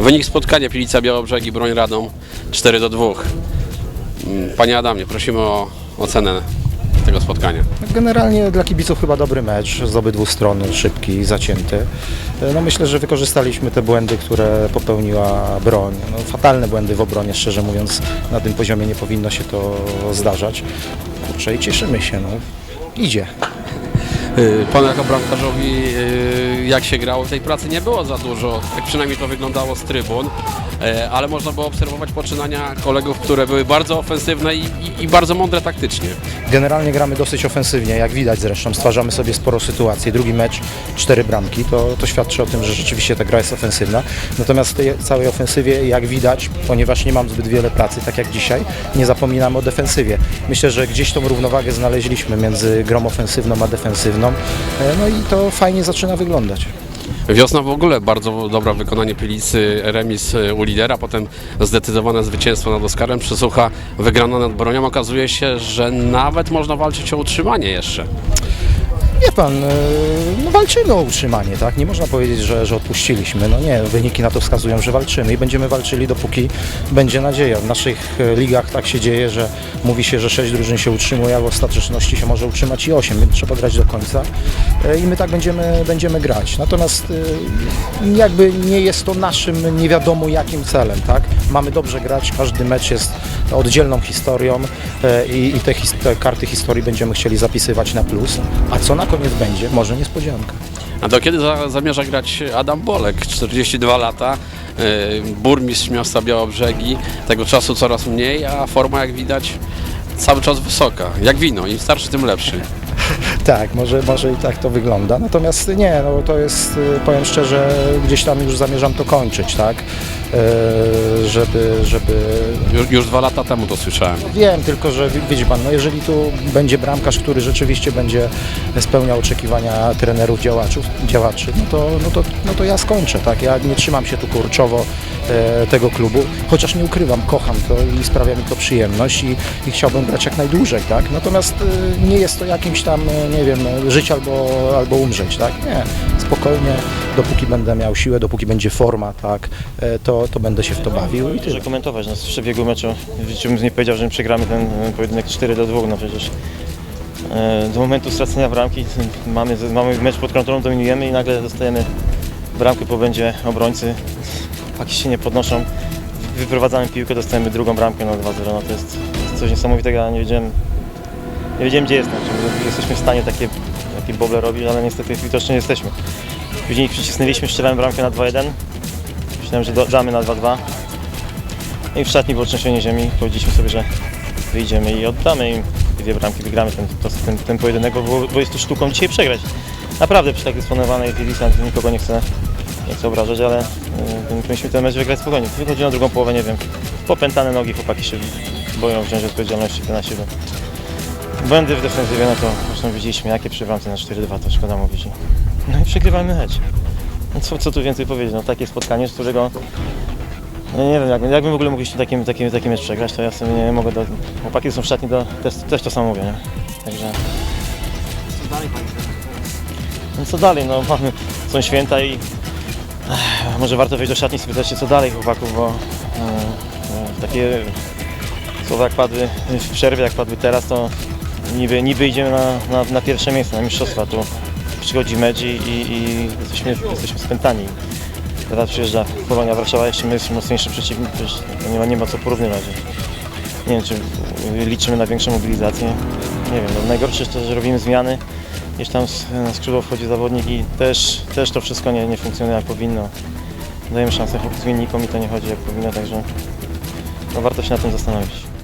Wynik spotkania Pilica Białobrzegi, Broń Radom 4 do 2. Mm, Panie Adamie, prosimy o ocenę tego spotkania. Generalnie dla kibiców chyba dobry mecz z obydwu stron, szybki, zacięty. No myślę, że wykorzystaliśmy te błędy, które popełniła broń. No, fatalne błędy w obronie, szczerze mówiąc, na tym poziomie nie powinno się to zdarzać. Kurczę i cieszymy się, no. Idzie. Y, Panu jako bramkarzowi, y, jak się grało, tej pracy nie było za dużo, tak przynajmniej to wyglądało z trybun, y, ale można było obserwować poczynania kolegów, które były bardzo ofensywne i, i, i bardzo mądre taktycznie. Generalnie gramy dosyć ofensywnie, jak widać zresztą, stwarzamy sobie sporo sytuacji. Drugi mecz, cztery bramki, to, to świadczy o tym, że rzeczywiście ta gra jest ofensywna. Natomiast w tej całej ofensywie, jak widać, ponieważ nie mam zbyt wiele pracy, tak jak dzisiaj, nie zapominamy o defensywie. Myślę, że gdzieś tą równowagę znaleźliśmy między grą ofensywną a defensywną. E, No i to fajnie zaczyna wyglądać. Wiosna w ogóle bardzo dobre wykonanie Pilicy, remis y, u lidera, potem zdecydowane zwycięstwo nad Oskarem, przysłucha wygrana nad Bronią. Okazuje się, że nawet można walczyć o utrzymanie jeszcze. Wie pan, e, no walczymy o utrzymanie, tak? Nie można powiedzieć, że, że odpuściliśmy. No nie, wyniki na to wskazują, że walczymy i będziemy walczyli, dopóki będzie nadzieja. W naszych e, ligach tak się dzieje, że mówi się, że sześć drużyn się utrzymuje, a w ostateczności się może utrzymać i osiem, więc trzeba grać do końca E, i my tak będziemy, będziemy grać. Natomiast jakby nie jest to naszym nie wiadomo jakim celem, tak? Mamy dobrze grać, każdy mecz jest oddzielną historią i, i te, his- te karty historii będziemy chcieli zapisywać na plus. A co na koniec będzie? Może niespodzianka. A do kiedy za, zamierza grać Adam Bolek? 42 lata, y, burmistrz miasta Białobrzegi, tego czasu coraz mniej, a forma jak widać cały czas wysoka. Jak wino, im starszy, tym lepszy. Tak, może, może i tak to wygląda. Natomiast nie, no to jest, y, powiem szczerze, gdzieś tam już zamierzam to kończyć, tak? E, Żeby, żeby Już, już dwa lata temu to słyszałem. Wiem, tylko że wi- widzi Pan, no jeżeli tu będzie bramkarz, który rzeczywiście będzie spełniał oczekiwania trenerów, działaczów, działaczy, no to, no, to, no to ja skończę, tak? Ja nie trzymam się tu kurczowo e, tego klubu, chociaż nie ukrywam, kocham to i sprawia mi to przyjemność i, i chciałbym grać jak najdłużej, tak? Natomiast e, nie jest to jakimś tam, e, nie wiem, żyć albo, albo umrzeć, tak? Nie, spokojnie, dopóki będę miał siłę, dopóki będzie forma, tak? E, to, to będę się w to bawił i tyle. Komentować, no w przebiegu meczu w życiu bym nie powiedział, że my przegramy ten pojedynek 4 do 2, no przecież e, do momentu stracenia bramki mamy, mamy mecz pod kontrolą, dominujemy i nagle dostajemy bramkę po błędzie obrońcy, paki się nie podnoszą, wyprowadzamy piłkę, dostajemy drugą bramkę na 2-0, no to jest, to jest coś niesamowitego, ja nie wiedziałem, nie wiedziałem gdzie jestem, czy jesteśmy w stanie takie, takie boble robić, ale niestety widocznie nie jesteśmy. Później przycisnęliśmy, strzelałem bramkę na 2-1, myślałem, że do- damy na 2-2, no i w szatni było trzęsienie ziemi. Powiedzieliśmy sobie, że wyjdziemy i oddamy im dwie bramki, wygramy ten, to, ten, ten pojedynek, bo, bo jest to sztuką dzisiaj przegrać. Naprawdę przy tak dysponowanej Wilisant nikogo nie chcę, nie chcę obrażać, ale y, powinniśmy ten mecz wygrać spokojnie. Wychodzi na drugą połowę, nie wiem, popętane nogi, chłopaki się boją wziąć odpowiedzialności na siebie. Błędy w defensywie, no to zresztą widzieliśmy jakie bramce na 4-2, to szkoda mówić. No i przegrywamy mecz. No co, co tu więcej powiedzieć, no takie spotkanie, z którego no nie wiem, jak, jakbym w ogóle mógł jeszcze takim, takim, takim mecz przegrać, to ja sobie nie mogę do... Chłopaki są w szatni, to też, też to samo mówię, nie? Także... Co dalej, No co dalej, no mamy, są święta i... Ech, może warto wejść do szatni i spytać się co dalej chłopaków, bo... e, e, takie słowa jak padły w przerwie, jak padły teraz, to niby, niby idziemy na, na, na pierwsze miejsce, na mistrzostwa, tu przychodzi mecz i, i, i jesteśmy, jesteśmy spętani. Teraz przyjeżdża Polonia Warszawa, jeszcze my jest mocniejszy przeciwnik, nie ma, nie ma co porównywać. Nie wiem, czy liczymy na większą mobilizację. Nie wiem, no najgorsze jest to, że robimy zmiany. Gdzieś tam na skrzydło wchodzi zawodnik i też, też to wszystko nie, nie funkcjonuje jak powinno. Dajemy szansę zmiennikom i to nie chodzi jak powinno, także no warto się na tym zastanowić.